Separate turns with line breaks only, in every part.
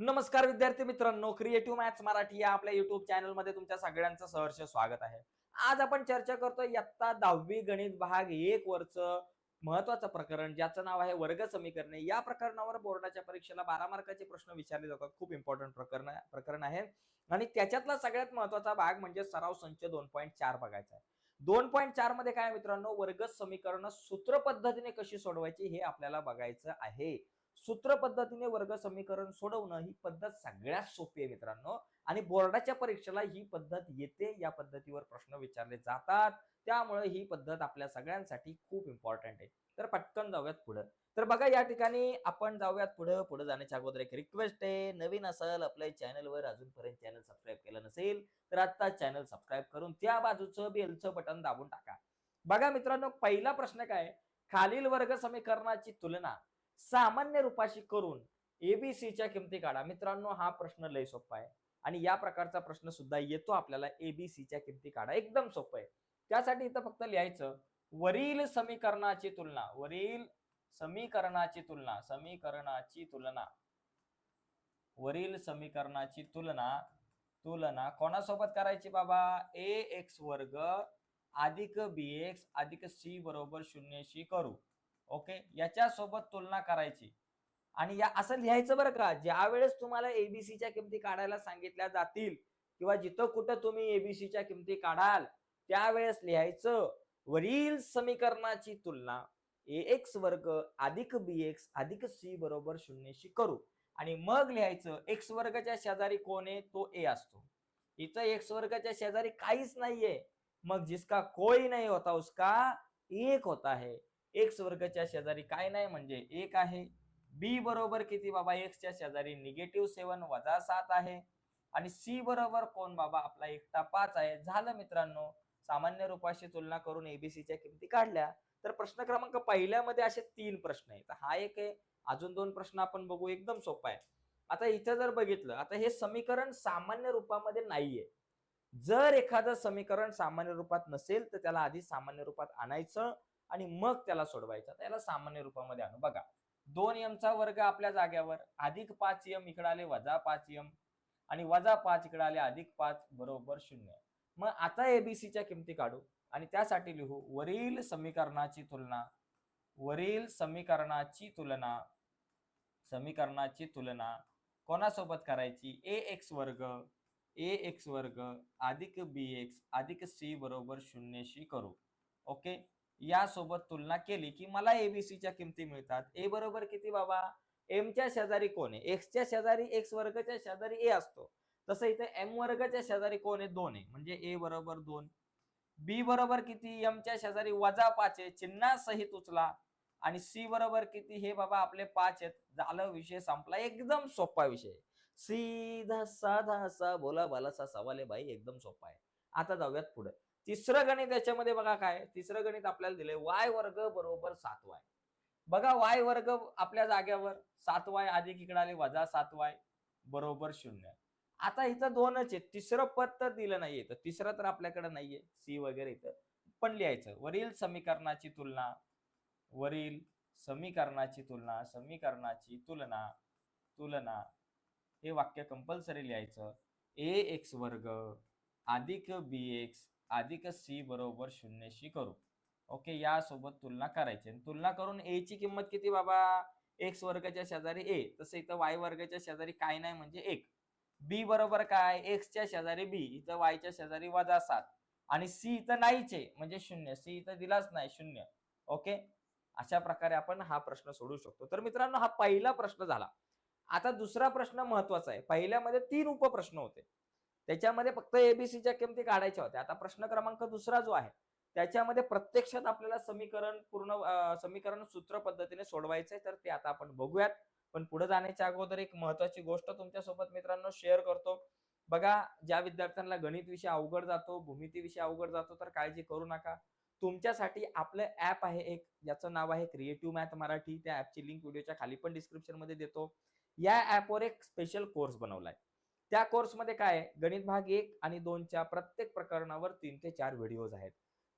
नमस्कार विद्यार्थी मित्रांनो क्रिएटिव्ह मॅथ्स मराठी या आपल्या युट्यूब चॅनलमध्ये तुमच्या सगळ्यांचं सहर्ष स्वागत आहे. आज आपण चर्चा करतोय इयत्ता दहावी गणित भाग एक वरच महत्वाचं प्रकरण ज्याचं नाव आहे वर्ग समीकरणे. या प्रकरणावर बोर्डाच्या परीक्षेला बारा मार्काचे प्रश्न विचारले जातात. खूप इम्पॉर्टंट प्रकरण प्रकरण आहे. आणि त्याच्यातला सगळ्यात महत्त्वाचा भाग म्हणजे सराव संच दोन पॉईंट चार बघायचा आहे. दोन पॉईंट चारमध्ये काय मित्रांनो वर्ग समीकरण सूत्र पद्धतीने कशी सोडवायची हे आपल्याला बघायचं आहे. सूत्र पद्धतीने वर्ग समीकरण सोडवणं ही पद्धत सगळ्यात सोपी आहे मित्रांनो. आणि बोर्डाच्या परीक्षेला ही पद्धत येते या पद्धतीवर प्रश्न विचारले जातात. त्यामुळे ही पद्धत आपल्या सगळ्यांसाठी खूप इम्पॉर्टंट आहे. तर पटकन जाऊयात पुढे. तर बघा या ठिकाणी आपण जाऊयात पुढे. पुढे जाण्याच्या अगोदर एक रिक्वेस्ट आहे. नवीन असेल आपल्या चॅनलवर अजूनपर्यंत चॅनल सबस्क्राईब केलं नसेल तर आता चॅनल सबस्क्राईब करून त्या बाजूचं बेलचं बटन दाबून टाका. बघा मित्रांनो पहिला प्रश्न काय खालील वर्ग समीकरणाची तुलना सामान्य रूपाशी करून एबीसीच्या किमती काढा. मित्रांनो हा प्रश्न लय सोपा आहे. आणि या प्रकारचा प्रश्न सुद्धा येतो आपल्याला एबीसीच्या किमती काढा. एकदम सोपं आहे. त्यासाठी इथं फक्त लिहायचं वरील समीकरणाची तुलना वरील समीकरणाची तुलना समीकरणाची तुलना. वरील समीकरणाची तुलना तुलना कोणासोबत करायची बाबा? ए एक्स वर्ग अधिक बी एक्स अधिक सी बरोबर शून्यशी करू. ओके? याच्या सोबत तुलना करायची. आणि या असं लिहायचं बरं का ज्या वेळेस तुम्हाला एबीसीच्या किमती काढायला सांगितल्या जातील किंवा जिथं कुठं तुम्ही एबीसीच्या किमती काढाल त्यावेळेस लिहायचं वरील समीकरणाची तुलना ए एक्स वर्ग अधिक बी एक्स अधिक सी बरोबर शून्यशी करू. आणि मग लिहायचं एक्स वर्गच्या शेजारी कोण आहे? तो ए असतो. इथं एक्स वर्गच्या शेजारी काहीच नाहीये. मग जिसका कोई नाही होता उसका एक होता है. एक्स वर्गच्या शेजारी काय नाही म्हणजे एक आहे. बी बरोबर किती बाबा? एक्सच्या शेजारी निगेटिव्ह सेवन वजा सात आहे. आणि सी बरोबर कोण बाबा? आपला एकटा पाच आहे. झालं मित्रांनो सामान्य रूपाशी तुलना करून एबीसीच्या किमती काढल्या. तर प्रश्न क्रमांक पहिल्यामध्ये असे तीन प्रश्न आहेत. हा एक आहे. अजून दोन प्रश्न आपण बघू. एकदम सोपा आहे. आता इथं जर बघितलं आता हे समीकरण सामान्य रूपामध्ये नाहीये. जर एखादं समीकरण सामान्य रूपात नसेल तर त्याला आधी सामान्य रूपात आणायचं. आणि मग त्याला सोडवायचा. त्याला सामान्य रूपामध्ये आणू. बघा दोन यमचा वर्ग आपल्या जाग्यावर अधिक पाच यम इकडे आले वजा पाच यम आणि वजा पाच इकडे आले अधिक पाच बरोबर शून्य. मग आता एबीसीच्या किमती काढू. आणि त्यासाठी लिहू वरील समीकरणाची तुलना वरील समीकरणाची तुलना समीकरणाची तुलना कोणासोबत करायची? ए एक्स वर्ग ए एक्स वर्ग अधिक बी एक्स अधिक सी बरोबर शून्यशी करू. ओके? यासोबत तुलना केली की मला एबीसीच्या किमती मिळतात. ए बरोबर किती बाबा? एमच्या शेजारी कोण आहे? एक्सच्या शेजारी एक्स वर्गच्या शेजारी ए असतो. तसं इथे एम वर्गच्या शेजारी कोण आहे? दोन आहे. म्हणजे ए बरोबर दोन. बी बरोबर किती? एमच्या शेजारी वजा पाच आहे. चिन्हासहित उचला. आणि सी बरोबर किती? हे बाबा आपले पाच आहेत. झालं विषय संपला. एकदम सोपा विषय. सीधा साधा असा बोला बालासा सवाल आहे बाई. एकदम सोपा आहे. आता जाऊयात पुढे. तिसरं गणित याच्यामध्ये बघा काय? तिसरं गणित आपल्याला दिलंय. वाय वर्ग बरोबर सात वाय. बघा वाय वर्ग आपल्या जाग्यावर. सात वाय अधिक इकडे आले वजा सात वाय बरोबर शून्य. आता इथं दोनच आहे तिसरं पद तर दिलं नाहीये. तर तिसरं तर आपल्याकडे नाहीये. सी वगैरे इथं. पण लिहायचं. वरील समीकरणाची तुलना. वरील समीकरणाची तुलना. समीकरणाची तुलना. तुलना. हे वाक्य कंपल्सरी लिहायचं. ए एक्स वर्ग अधिक बी एक्स अधिक सी बरोबर शून्यशी करू. ओके यासोबत तुलना करायची. आणि तुलना करून ए ची किंमत किती बाबा? एक्स वर्गाच्या शेजारी ए तसं इथं वाय वर्गाच्या शेजारी काय नाही म्हणजे एक. बी बरोबर काय? एक्सच्या शेजारी बी इथं वायच्या शेजारी वजा सात. आणि सी इथं नाहीच आहे. म्हणजे शून्य. सी इथं दिलाच नाही. शून्य. ओके अशा प्रकारे आपण हा प्रश्न सोडू शकतो. तर मित्रांनो हा पहिला प्रश्न झाला. आता दुसरा प्रश्न महत्त्वाचा आहे. पहिल्यामध्ये तीन उपप्रश्न होते. त्याच्यामध्ये फक्त एबीसीच्या किमती काढायच्या होत्या. आता प्रश्न क्रमांक दुसरा जो आहे त्याच्यामध्ये प्रत्यक्षात आपल्याला समीकरण पूर्ण समीकरण सूत्र पद्धतीने सोडवायचंय तर ते आता आपण बघूयात. पण पुढे जाण्याच्या अगोदर एक महत्वाची गोष्ट तुमच्यासोबत मित्रांनो शेअर करतो. बघा ज्या विद्यार्थ्यांना गणित विषय अवघड जातो भूमिती विषय अवघड जातो तर काळजी करू नका. तुमच्यासाठी आपलं ऍप आहे एक ज्याचं नाव आहे क्रिएटिव्ह मॅथ मराठी त्या ऍपची लिंक व्हिडिओच्या खाली पण डिस्क्रिप्शनमध्ये देतो. या ऍपवर एक स्पेशल कोर्स बनवलाय. त्या कोर्समध्ये काय गणित भाग एक आणि दोनच्या प्रत्येक प्रकरणावर तीन ते चार व्हिडिओज आहेत.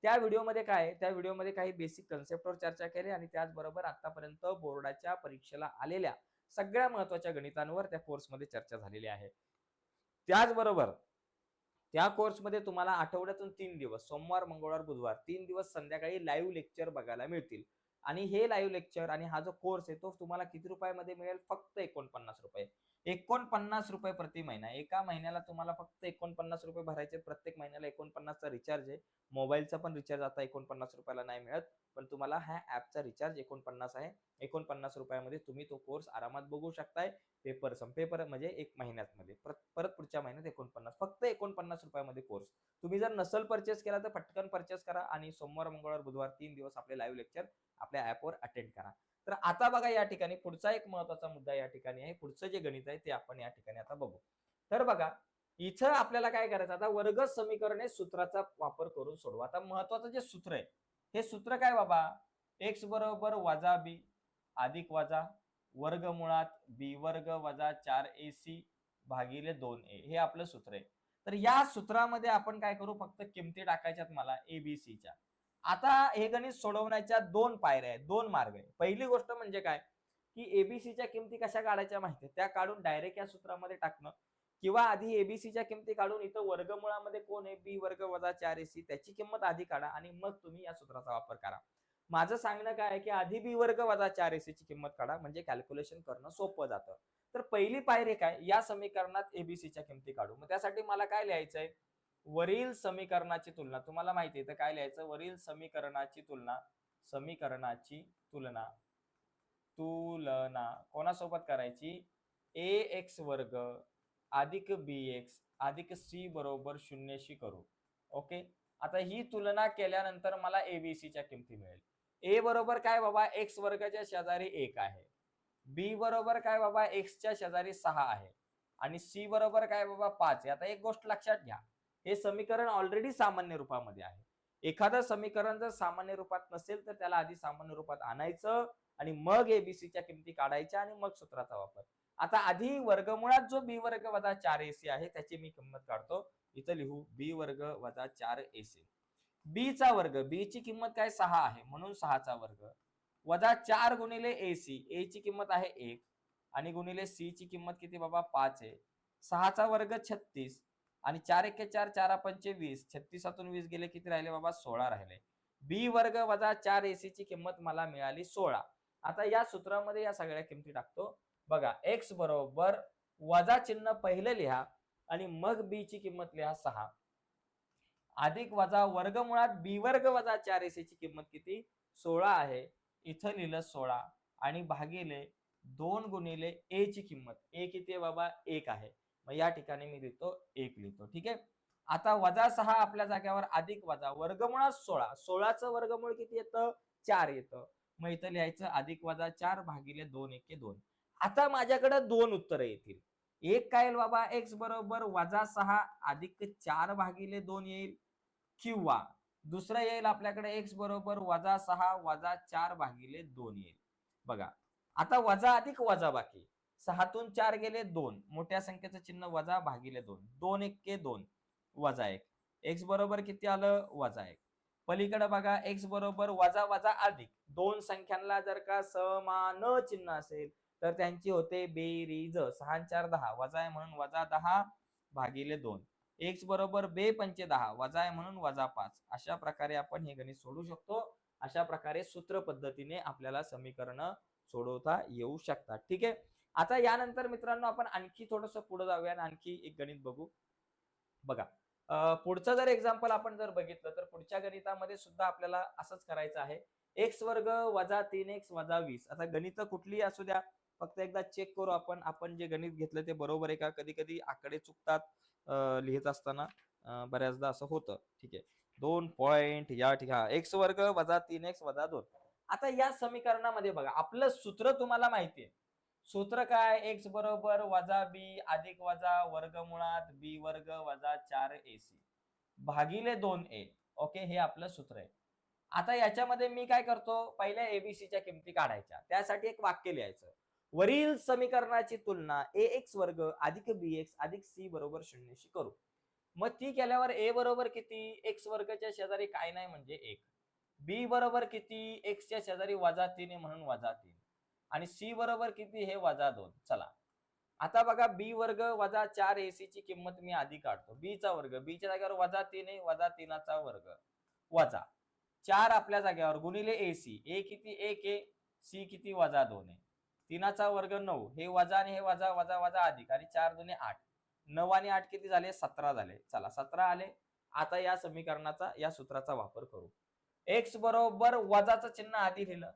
त्या व्हिडिओमध्ये काय त्या व्हिडिओमध्ये काही बेसिक कन्सेप्टवर चर्चा केली आणि त्याचबरोबर आतापर्यंत बोर्डाच्या परीक्षेला आलेल्या सगळ्या महत्त्वाच्या गणितांवर त्या कोर्समध्ये चर्चा झालेली आहे. त्याचबरोबर त्या कोर्समध्ये तुम्हाला आठवड्यातून तीन दिवस सोमवार मंगळवार बुधवार तीन दिवस संध्याकाळी लाईव्ह लेक्चर बघायला मिळतील. आणि हे लाईव्ह लेक्चर आणि हा जो कोर्स आहे तो तुम्हाला किती रुपयामध्ये मिळेल? फक्त एकोणपन्नास रुपये. एकोणपन्नास रुपये प्रति महिना. एका महिन्याला तुम्हाला फक्त एकोणपन्नास रुपये भरायचे प्रत्येक महिन्याला एकोणपन्नासचा रिचार्ज आहे. मोबाईलचा पण रिचार्ज आता एकोणपन्नास रुपयाला नाही मिळत. पण तुम्हाला ह्या ॲपचा रिचार्ज एकोणपन्नास आहे. एकोणपन्नास रुपयामध्ये तुम्ही तो कोर्स आरामात बघू शकताय. पेपर सम पेपर म्हणजे एक महिन्यात मध्ये परत परत पुढच्या महिन्यात एकोणपन्नास. फक्त एकोणपन्नास रुपयामध्ये कोर्स तुम्ही जर नसल परचेस केला तर पटकन परचेस करा आणि सोमवार मंगळवार बुधवार तीन दिवस आपले लाईव्ह लेक्चर आपल्या ऍपवर अटेंड करा. तर आता बघा या ठिकाणी पुढचा एक महत्त्वाचा मुद्दा या ठिकाणी आहे. पुढचं जे गणित आहे ते आपण या ठिकाणी आता बघू. तर बघा इथं आपल्याला काय करायचं? आता वर्ग समीकरणे सूत्राचा वापर करून सोडवा. आता महत्वाचं जे सूत्र आहे हे सूत्र काय बाबा? एक्स बरोबर वजा बी अधिक वजा वर्ग मुळात बी वर्ग वजा चार ए सी भागिले दोन ए हे आपलं सूत्र आहे. तर या सूत्रामध्ये आपण काय करू? फक्त किमती टाकायच्यात मला ए बी सीच्या आता हे गणित सोडवण्याच्या दोन पायऱ्या आहेत दोन मार्ग आहे पहिली गोष्ट म्हणजे काय? की एबीसीच्या किमती कशा काढायच्या माहिती त्या काढून डायरेक्ट या सूत्रामध्ये टाकणं. किंवा आधी एबीसीच्या किमती काढून इथं वर्गमुळामध्ये कोण आहे? बी वर्ग वजा चार एसी त्याची किंमत आधी काढा आणि मग तुम्ही या सूत्राचा वापर करा. माझं सांगणं काय आहे की आधी बी वर्ग वजा चार एसी ची किंमत काढा म्हणजे कॅल्क्युलेशन करणं सोपं जातं. तर पहिली पायरी काय? या समीकरणात एबीसीच्या किमती काढू. मग त्यासाठी मला काय लिहायचंय? वरील समीकरणाची तुलना तुम्हाला माहिती आहे तर काय लिहायचं? वरील समीकरणाची तुलना समीकरणाची तुलना तुलना. कोणासोबत करायची? ए एक्स वर्ग अधिक बी एक्स अधिक सी बरोबर शून्यशी करू. ओके? आता ही तुलना केल्यानंतर मला एबीसीच्या किमती मिळेल. ए बरोबर काय बाबा? एक्स वर्गाच्या शेजारी एक आहे. बी बरोबर काय बाबा? एक्सच्या शेजारी सहा आहे. आणि सी बरोबर काय बाबा? पाच आहे. आता एक गोष्ट लक्षात घ्या. हे समीकरण ऑलरेडी सामान्य रूपामध्ये आहे. एखादं समीकरण जर सामान्य रूपात नसेल तर त्याला आधी सामान्य रूपात आणायचं आणि मग एबीसीच्या किमती काढायच्या आणि मग सूत्राचा वापर. आता आधी वर्गमुळात जो बी वर्ग वजा चार एसी आहे त्याची मी किंमत काढतो. इथं लिहू बी वर्ग वजा चार एसी बी चा वर्ग बी ची किंमत काय? सहा आहे. म्हणून सहाचा वर्ग. वजा चार गुणिले ए सी ए ची किंमत आहे एक. आणि गुणिले सी ची किंमत किती बाबा? पाच आहे. सहाचा वर्ग छत्तीस. आणि चार एके चार चार पंचे वीस छत्तीसातून वीस गेले किती राहिले बाबा? सोळा राहिले. बी वर्ग वजा चार एसी ची किंमत मला मिळाली सोळा. आता या सूत्रामध्ये या सगळ्या किमती टाकतो. बघा एक्स बरोबर वजा चिन्ह पहिलं लिहा आणि मग बी ची किंमत लिहा सहा. अधिक वजा वर्गमुळात बी वर्ग वजा चार एसी ची किंमत किती? सोळा आहे. इथं लिहिलं सोळा आणि भागिले दोन गुणिले ए ची किंमत. ए किती आहे बाबा? एक आहे. मग या ठिकाणी मी लिहितो एक लिहितो. ठीक आहे? आता वजा सहा आपल्या जाग्यावर अधिक वजा. वर्गमुळात सोळा. सोळाचं वर्गमूळ किती येतं? चार येतं. मग इथं लिहायचं अधिक वजा चार भागिले दोन एके दोन. आता माझ्याकडे दोन उत्तरं येतील. एक काय येईल बाबा? एक्स बरोबर वजा सहा अधिक चार भागिले दोन येईल किंवा दुसरं येईल आपल्याकडे एक्स बरोबर वजा सहा वजा चार भागिले दोन येईल. बघा. आता वजा अधिक वजा बाकी. सहातून चार गेले दोन. मोठ्या संख्येचं चिन्ह वजा भागिले दोन. दोन एक्के दोन. वजा एक. एक्स बरोबर किती आलं? वजा एक. पलीकडे बघा एक्स बरोबर वजा वजा अधिक. दोन संख्यांना जर का समान चिन्ह असेल तर त्यांची होते बेरीज. सहा चार दहा. वजा आहे म्हणून वजा दहा भागिले दोन. एक्स बरोबर बे पंचे दहा. वजा आहे म्हणून वजा पाच. अशा प्रकारे आपण हे गणित सोडू शकतो. अशा प्रकारे सूत्र पद्धतीने आपल्याला समीकरण सोडवता येऊ शकतात. ठीक आहे? आता यानंतर मित्रांनो आपण आणखी थोडस पुढे जाऊया आणि आणखी एक गणित बघू. बघा पुढचं जर एक्झाम्पल आपण जर बघितलं तर पुढच्या गणितामध्ये सुद्धा आपल्याला असंच करायचं आहे. एक्स वर्ग वजा तीन एक्स वजा वीस. आता गणित कुठली असू द्या फक्त एकदा चेक करू आपण. आपण जे गणित घेतलं ते बरोबर आहे का? कधी कधी आकडे चुकतात लिहित असताना बऱ्याचदा असं होतं. ठीक आहे. दोन पॉइंट या ठिकाणी एक्स वर्ग वजा तीन एक्स वजा दोन. आता या समीकरणामध्ये बघा आपलं सूत्र तुम्हाला माहिती आहे. सूत्र काय? एक्स बरोबर वजा बी अधिक वजा वर्गमुळात बी वर्ग वजा चार ए सी भागिले दोन ए ओके? हे आपलं सूत्र आहे. आता याच्यामध्ये मी काय करतो? पहिल्या एबीसीच्या किमती काढायच्या. त्यासाठी एक वाक्य लिहायचं. वरील समीकरणाची तुलना ए एक्स वर्ग अधिक बी एक्स अधिक सी बरोबर शून्यशी करू. मग ती केल्यावर ए बरोबर किती? एक्स वर्गच्या शेजारी काय नाही म्हणजे एक. बी बरोबर किती? एक्सच्या शेजारी वजा तीन आहे म्हणून वजा तीन. आणि सी बरोबर किती हे वजा दोन. चला. आता बघा बी वर्ग वजा चार एसी ची किंमत मी आधी काढतो. बीचा चा वर्ग. बीच्या जागेवर वजा तीन आहे वजा तीनाचा वर्ग. वजा. चार आपल्या जागेवर गुणिले एसी ए किती? एक आहे. सी किती? वजा दोन आहे. तीनाचा वर्ग नऊ. हे वजा आणि हे वजा वजा वजा अधिक. आणि चार दोन्ही आठ. नऊ आणि आठ किती झाले? सतरा झाले. चला सतरा आले. आता या समीकरणाचा या सूत्राचा वापर करू. एक्स बरोबर वजाचं चिन्ह आधी लिहिलं.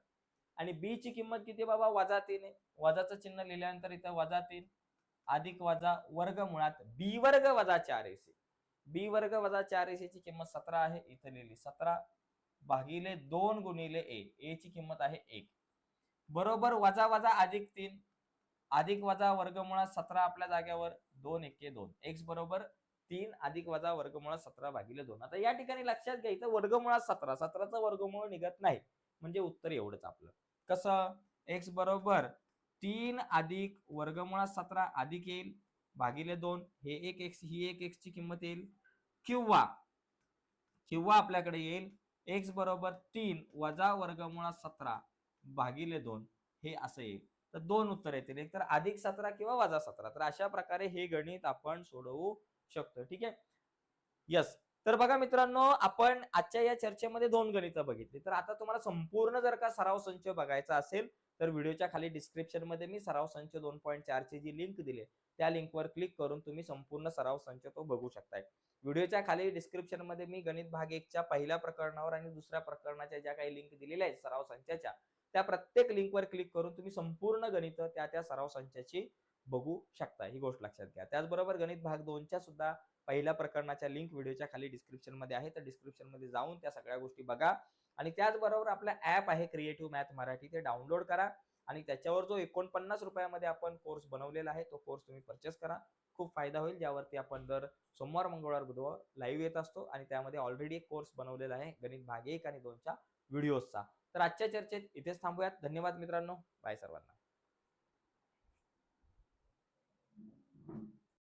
आणि बी ची किंमत किती बाबा? वजा तीन आहे. वजाचं चिन्ह लिहिल्यानंतर इथं वजा तीन अधिक वजा वर्ग मुळात बी वर्ग वजा चार एसी बी वर्ग वजा चार एसी ची किंमत सतरा आहे. इथं लिहिली सतरा भागिले दोन गुणिले ए ए ची किंमत आहे एक. बरोबर वजा वजा अधिक तीन. अधिक वजा वर्गमुळात सतरा आपल्या जाग्यावर. दोन एके दोन. एक्स बरोबर तीन अधिक वजा वर्गमुळात सतरा भागिले दोन. आता या ठिकाणी लक्षात घ्या इथं वर्गमुळात सतरा. सतराचं वर्गमूळ निघत नाही. म्हणजे उत्तर एवढंच आपलं. कसं? एक्स बरोबर तीन अधिक वर्गमुळात सतरा अधिक येईल. भागिले दोन हे एक एक्स ही एक एक्स ची किंमत येईल. किंवा किंवा आपल्याकडे येईल एक्स बरोबर तीन वजा वर्गमुळात सतरा भागिले दोन हे असं येईल. तर दोन उत्तर येतील. एक तर अधिक सतरा किंवा वजा सतरा. तर अशा प्रकारे हे गणित आपण सोडवू शकतो. ठीक आहे? यस तर बघा मित्रांनो आपण आजच्या या चर्चेमध्ये दोन गणितं बघितली. तर आता तुम्हाला संपूर्ण जर का सराव संच बघायचा असेल तर व्हिडिओच्या खाली डिस्क्रिप्शनमध्ये मी सराव संच दोन पॉईंट चारची जी लिंक दिली त्या लिंकवर क्लिक करून तुम्ही संपूर्ण सराव संच तो बघू शकताय. व्हिडिओच्या खाली डिस्क्रिप्शनमध्ये मी गणित भाग एकच्या पहिल्या प्रकरणावर आणि दुसऱ्या प्रकरणाच्या ज्या काही लिंक दिलेल्या आहेत सराव संचाच्या त्या प्रत्येक लिंकवर क्लिक करून तुम्ही संपूर्ण गणित त्या त्या सराव संचाची बघू शकता ही गोष्ट लक्षात घ्या. त्याचबरोबर गणित भाग दोनच्या सुद्धा पहिल्या प्रकरणाच्या लिंक व्हिडिओच्या खाली डिस्क्रिप्शनमध्ये आहे. तर डिस्क्रिप्शनमध्ये जाऊन त्या सगळ्या गोष्टी बघा. आणि त्याचबरोबर आपला ऍप आहे क्रिएटिव्ह मॅथ मराठी. ते डाउनलोड करा. आणि त्याच्यावर जो एकोणपन्नास रुपयामध्ये आपण कोर्स बनवलेला आहे तो कोर्स तुम्ही परचेस करा. खूप फायदा होईल. ज्यावरती आपण दर सोमवार मंगळवार बुधवार लाईव्ह येत असतो. आणि त्यामध्ये ऑलरेडी एक कोर्स बनवलेला आहे गणित भाग एक आणि दोनच्या व्हिडिओजचा तर आजच्या चर्चेत इथेच थांबूयात. धन्यवाद मित्रांनो. बाय सर्वांना.